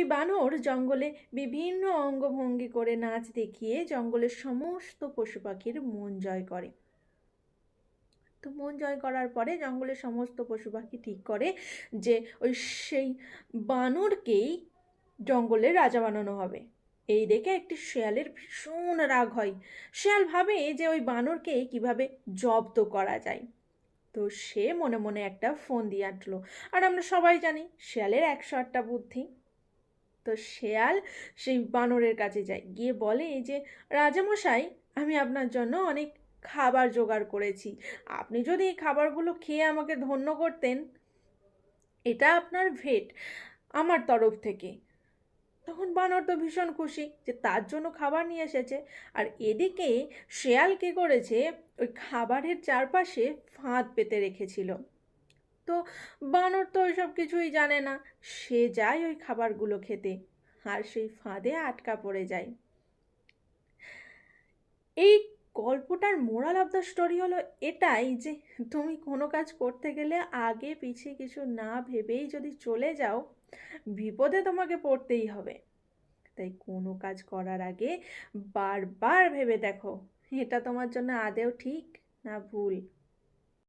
একটি বানর জঙ্গলে বিভিন্ন অঙ্গভঙ্গি করে নাচ দেখিয়ে জঙ্গলের সমস্ত পশু পাখির মন জয় করে। তো মন জয় করার পরে জঙ্গলের সমস্ত পশু পাখি ঠিক করে যে ওই সেই বানরকেই জঙ্গলের রাজা বানানো হবে। এই দেখে একটি শেয়ালের ভীষণ রাগ হয়। শেয়াল ভাবে যে ওই বানরকে কীভাবে জব্দ করা যায়। তো সে মনে মনে একটা ফোন দিয়ে আঁটলো। আর আমরা সবাই জানি শেয়ালের একশো আটটা বুদ্ধি। তো শেয়াল সেই বানরের কাছে যায়। গিয়ে বলে যে রাজামশাই, আমি আপনার জন্য অনেক খাবার জোগাড় করেছি। আপনি যদি এই খাবারগুলো খেয়ে আমাকে ধন্য করতেন, এটা আপনার ভেট আমার তরফ থেকে তখন বানর তো ভীষণ খুশি যে তার জন্য খাবার নিয়ে এসেছে। আর এদিকে শেয়াল কী করেছে? ওই খাবারের চারপাশে ফাঁদ পেতে রেখেছিল। তো বানর তো ওইসব কিছুই জানে না। সে যায় ওই খাবারগুলো খেতে আর সেই ফাঁদে আটকা পড়ে যায়। এই গল্পটার মোরাল অফ দ্য স্টোরি হলো এটাই যে তুমি কোনো কাজ করতে গেলে আগে পিছিয়ে কিছু না ভেবেই যদি চলে যাও, বিপদে তোমাকে পড়তেই হবে। তাই কোনো কাজ করার আগে বারবার ভেবে দেখো, এটা তোমার জন্য আদেও ঠিক না ভুল?